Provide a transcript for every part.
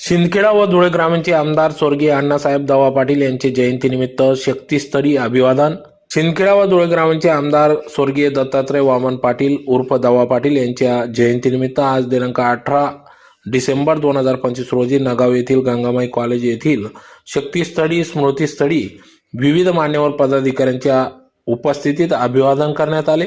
शिंदखेडा व धुळे ग्रामीणचे आमदार स्वर्गीय अण्णासाहेब दवा पाटील यांचे जयंतीनिमित्त शक्तीस्तरी अभिवादन. शिंदखेडा व धुळे ग्रामीणचे आमदार स्वर्गीय दत्तात्रय वामन पाटील उर्फ दवा पाटील यांच्या जयंतीनिमित्त आज दिनांक अठरा डिसेंबर दोन हजार पंचवीस रोजी नगाव येथील गंगामाई कॉलेज येथील शक्तीस्थळी स्मृतीस्थळी विविध मान्यवर पदाधिकाऱ्यांच्या उपस्थितीत अभिवादन करण्यात आले.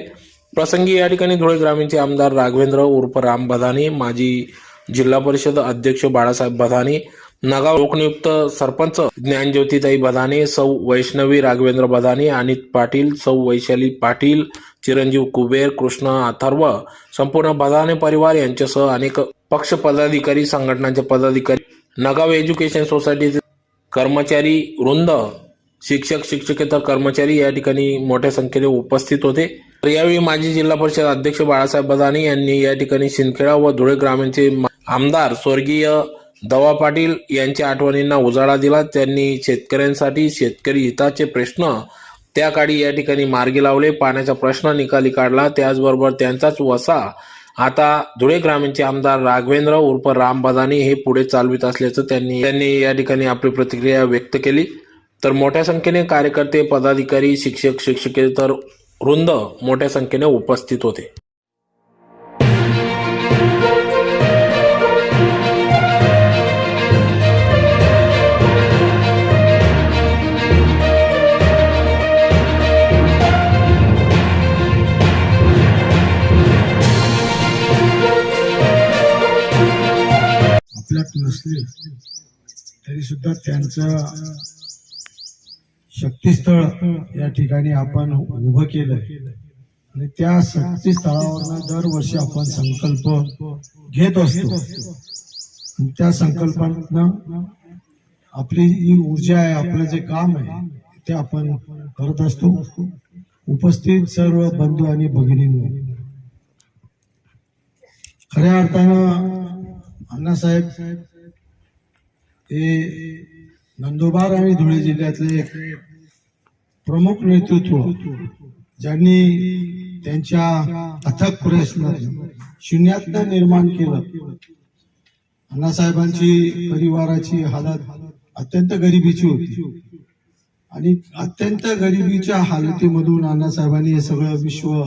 प्रसंगी या ठिकाणी धुळे ग्रामीणचे आमदार राघवेंद्र उर्फ राम बदाने माजी जिल्हा परिषद अध्यक्ष बाळासाहेब बधाने नगाव लोकनियुक्त सरपंच ज्ञानज्योतिताई बधाने सौ वैष्णवी राघवेंद्र बधाने अनित पाटील सौ वैशाली पाटील चिरंजीव कुबेर कृष्ण अथर्व संपूर्ण बधाने परिवार यांच्यासह अनेक पक्ष पदाधिकारी संघटनांचे पदाधिकारी नगाव एज्युकेशन सोसायटीचे कर्मचारी वृंद शिक्षक शिक्षकेतर कर्मचारी या ठिकाणी मोठ्या संख्येने उपस्थित होते. तर यावेळी माजी जिल्हा परिषद अध्यक्ष बाळासाहेब बदाने यांनी या ठिकाणी शिंदखेडा व धुळे ग्रामीणचे आमदार स्वर्गीय दवा पाटील यांच्या आठवणींना उजाळा दिला. त्यांनी शेतकऱ्यांसाठी शेतकरी हिताचे प्रश्न त्या काळी या ठिकाणी मार्गी लावले. पाण्याचा प्रश्न निकाली काढला. त्याचबरोबर त्यांचाच वसा आता धुळे ग्रामीणचे आमदार राघवेंद्र उर्फ राम बदानी हे पुढे चालवित असल्याचं त्यांनी त्यांनी या ठिकाणी आपली प्रतिक्रिया व्यक्त केली. तर मोठ्या संख्येने कार्यकर्ते पदाधिकारी शिक्षक शिक्षकेतर वृंद मोठ्या संख्येने उपस्थित होते. आपल्यात नसले तरी सुद्धा त्यांचा शक्तीस्थळ या ठिकाणी आपण उभं केलं आणि त्या शक्तीस्थळावर दरवर्षी आपण संकल्प घेत असतो. त्या संकल्पातनं आपली जी ऊर्जा आहे आपलं जे काम आहे ते आपण करत असतो. उपस्थित सर्व बंधू आणि भगिनींनो खऱ्या अर्थानं अण्णासाहेब हे नंदुरबार आणि धुळे जिल्ह्यातले एक प्रमुख नेतृत्व ज्यांनी त्यांच्या अथक प्रयत्न शून्यातनं निर्माण केलं. अण्णासाहेबांची परिवाराची हालत अत्यंत गरिबीची होती. आणि अत्यंत गरिबीच्या हालतीमधून अण्णासाहेबांनी हे सगळं विश्व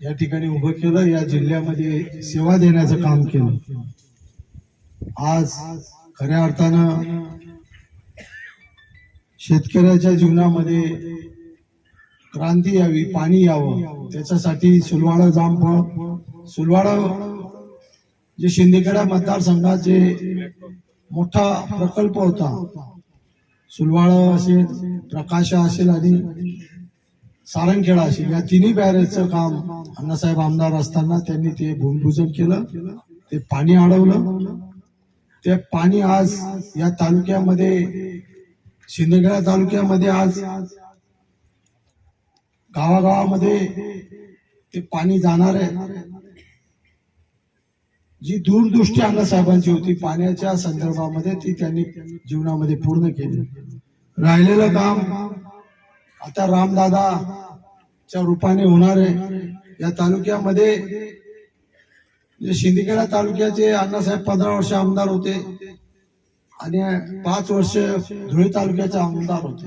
या ठिकाणी उभं केलं या जिल्ह्यामध्ये सेवा देण्याचं काम केलं. आज खऱ्या अर्थानं शेतकऱ्याच्या जीवनामध्ये क्रांती यावी पाणी यावं त्याच्यासाठी सुलवाडा जामफळ सुलवाडा जे शिंदेखेडा मतदारसंघाचे मोठा प्रकल्प होता सुलवाडा असेल प्रकाशा असेल आणि सारंगखेडा असेल या तिन्ही बॅरेजचं काम अण्णासाहेब आमदार असताना त्यांनी ते भूमिपूजन केलं ते पाणी अडवलं. ते पाणी आज या तालुक्यामध्ये शिंदखेडा तालुक्यामध्ये आज गावागावामध्ये ते पाणी जाणार आहे. जी दूरदृष्टी अण्णासाहेबांची होती पाण्याच्या संदर्भामध्ये ती त्यांनी जीवनामध्ये पूर्ण केली. राहिलेलं काम आता रामदादाच्या रूपाने होणार आहे. या तालुक्यामध्ये जे शिंदखेडा तालुक्याचे अण्णासाहेब पंधरा वर्ष आमदार होते. आणि पाच वर्ष धुळे तालुक्याचे आमदार होते.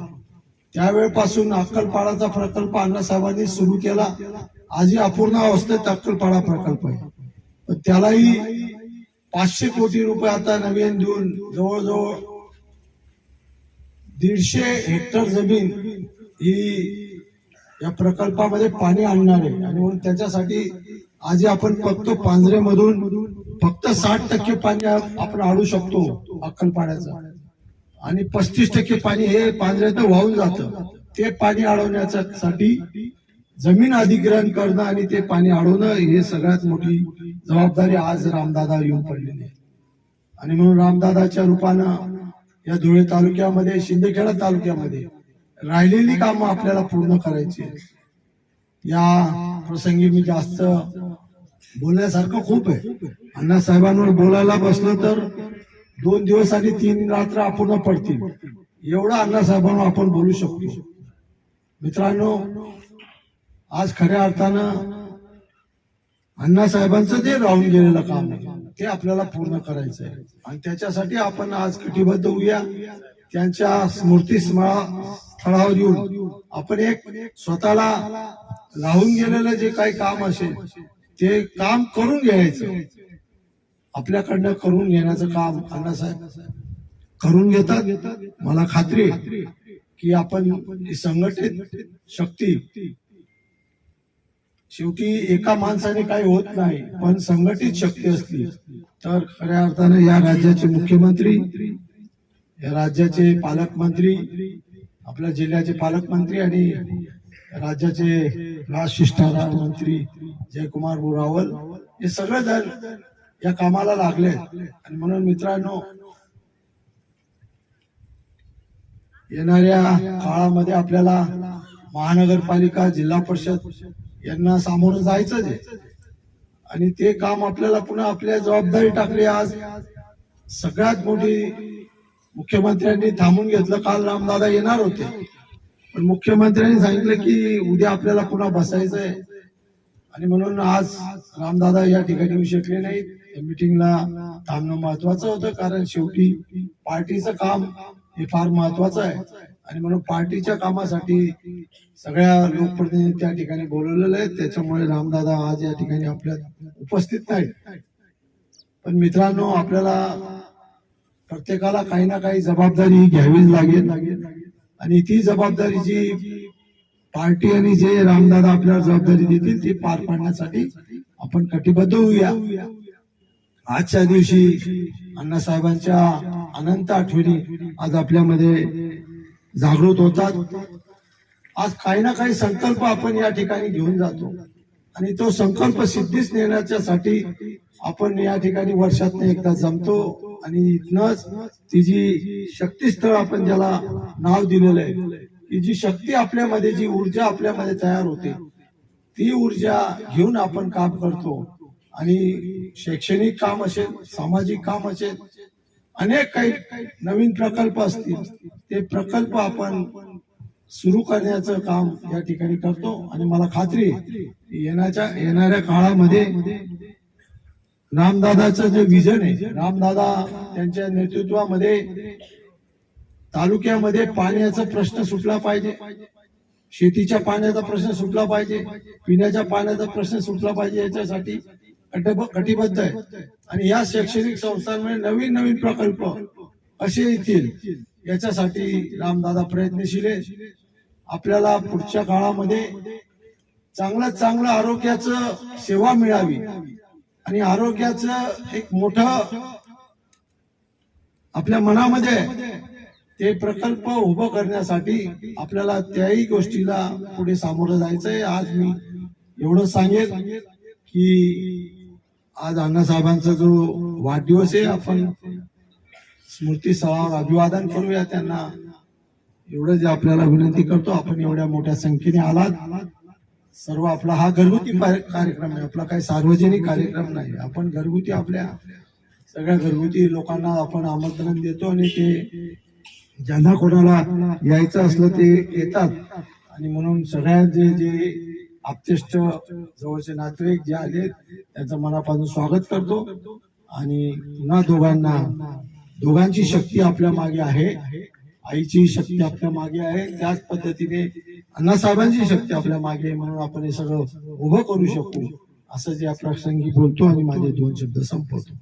त्यावेळेपासून अक्कलपाडाचा प्रकल्प अण्णासाहेबांनी सुरू केला. आजही अपूर्ण अवस्थेत अक्कलपाडा प्रकल्प आहे. त्यालाही पाचशे कोटी रुपये आता नवीन देऊन जवळजवळ दीडशे हेक्टर जमीन ही या प्रकल्पामध्ये पाणी आणणार आहे. आणि म्हणून त्याच्यासाठी आजही आपण फक्त पांजरेमधून फक्त साठ टक्के पाणी आपण आणू शकतो अक्कलपाड्याचं आणि पस्तीस टक्के पाणी हे पांढऱ्यात वाहून जातं. ते पाणी अडवण्यासाठी जमीन अधिग्रहण करणं आणि ते पाणी अडवणं हे सगळ्यात मोठी जबाबदारी आज रामदादा येऊन पडलेली आहे. आणि म्हणून रामदादाच्या रूपानं या धुळे तालुक्यामध्ये शिंदेखेडा तालुक्यामध्ये राहिलेली कामं आपल्याला पूर्ण करायची या प्रसंगी मी जास्त बोलण्यासारखं खूप आहे. अण्णासाहेबांवर बोलायला बसलं तर दोन दिवस आणि तीन रात्र अपूर्ण पडतील. एवढं अण्णासाहेबांवर आपण बोलू शकतो. मित्रांनो आज खऱ्या अर्थानं अण्णासाहेबांचं जे राहून गेलेलं काम आहे ते आपल्याला पूर्ण करायचं आहे आणि त्याच्यासाठी आपण आज कटिबद्ध होऊया. त्यांच्या स्मृती स्मळा- स्थळावर येऊन आपण एक स्वतःला राहून गेलेलं जे काही काम असेल ते काम करून घ्यायचं. आपल्याकडनं करून घेण्याचं काम अण्णासाहेब करून घेतात. मला खात्री की आपण संघटित शक्ती शेवटी एका माणसाने काही होत नाही पण संघटित शक्ती असली तर खऱ्या अर्थाने या राज्याचे मुख्यमंत्री या राज्याचे पालकमंत्री आपल्या जिल्ह्याचे पालकमंत्री आणि राज्याचे राजशिष्टाचार मंत्री जयकुमार रावल हे सगळे जण या कामाला लागले. आणि म्हणून मित्रांनो येणाऱ्या काळामध्ये आपल्याला महानगरपालिका जिल्हा परिषद यांना सामोरं जायचंच आहे. आणि ते काम आपल्याला पुन्हा आपल्या जबाबदारी टाकली आज. सगळ्यात मोठी मुख्यमंत्र्यांनी थांबून घेतलं. काल रामदादा येणार होते. पण मुख्यमंत्र्यांनी सांगितलं की उद्या आपल्याला पुन्हा बसायचंय. आणि म्हणून आज रामदादा या ठिकाणी येऊ शकले नाहीत. या मिटिंगला थांबणं महत्वाचं होतं कारण शेवटी पार्टीचं काम हे फार महत्वाचं आहे. आणि म्हणून पार्टीच्या कामासाठी सगळ्या लोकप्रतिनिधी त्या ठिकाणी बोलवलेले आहेत. त्याच्यामुळे रामदादा आज या ठिकाणी आपल्या उपस्थित नाहीत. पण मित्रांनो आपल्याला प्रत्येकाला काही ना काही जबाबदारी घ्यावीच लागेल. आणि ती जबाबदारी जी पार्टी आणि जे रामदादा आपल्याला जबाबदारी देतील ती पार पाडण्यासाठी आपण कटिबद्ध होऊया. आजच्या दिवशी अण्णासाहेबांच्या अनंत आठवणी आज आपल्यामध्ये जागृत होतात. आज काही ना काही संकल्प आपण या ठिकाणी घेऊन जातो. आणि तो संकल्प सिद्धीच नेण्याच्यासाठी आपण या ठिकाणी वर्षातून एकदा जमतो. आणि इथनच तिची शक्तीस्थळ आपण ज्याला नाव दिलेलं आहे की जी शक्ती आपल्यामध्ये जी ऊर्जा आपल्यामध्ये तयार होते ती ऊर्जा घेऊन आपण काम करतो. आणि शैक्षणिक काम असेल सामाजिक काम असेल अनेक काही नवीन प्रकल्प असतील ते प्रकल्प आपण सुरू करण्याचं काम या ठिकाणी करतो. आणि मला खात्री येण्याच्या येणाऱ्या काळामध्ये रामदादाचं जे विजन आहे रामदादा त्यांच्या नेतृत्वामध्ये तालुक्यामध्ये पाण्याचा प्रश्न सुटला पाहिजे. शेतीच्या पाण्याचा प्रश्न सुटला पाहिजे. पिण्याच्या पाण्याचा प्रश्न सुटला पाहिजे याच्यासाठी कटिबद्ध आहे. आणि या शैक्षणिक संस्थांमध्ये नवीन नवीन प्रकल्प असे येतील याच्यासाठी रामदादा प्रयत्नशील आहे आपल्याला पुढच्या काळामध्ये चांगलं चांगलं आरोग्याचं सेवा मिळावी. आणि आरोग्याचं एक मोठ आपल्या मनामध्ये आहे. ते प्रकल्प उभं करण्यासाठी आपल्याला त्याही गोष्टीला पुढे सामोरं जायचंय. आज मी एवढं सांगेल की आज अण्णासाहेबांचा जो वाढदिवस आहे आपण स्मृती स्थळावर अभिवादन करूया त्यांना. एवढं जे आपल्याला विनंती करतो आपण एवढ्या मोठ्या संख्येने आलात. सर्व आपला हा घरगुती कार्यक्रम आहे. आपला काही सार्वजनिक कार्यक्रम नाही. आपण घरगुती आपल्या सगळ्या घरगुती लोकांना आपण आमंत्रण देतो आणि ते ज्यांना कोणाला यायचं असलं ते येतात. आणि म्हणून सगळ्या जे जे आपतेष्ट जवळचे नातेवाईक जे आले त्यांचं मनापासून स्वागत करतो. आणि पुन्हा दोघांना दोघांची शक्ती आपल्या मागे आहे. आईची शक्ती आपल्या मागे आहे. त्याच पद्धतीने अण्णासाहेबांची शक्ती आपल्या मागे आहे म्हणून आपण हे सगळं उभं करू शकू. असं जे आपल्या बोलतो आणि माझे दोन शब्द संपवतो.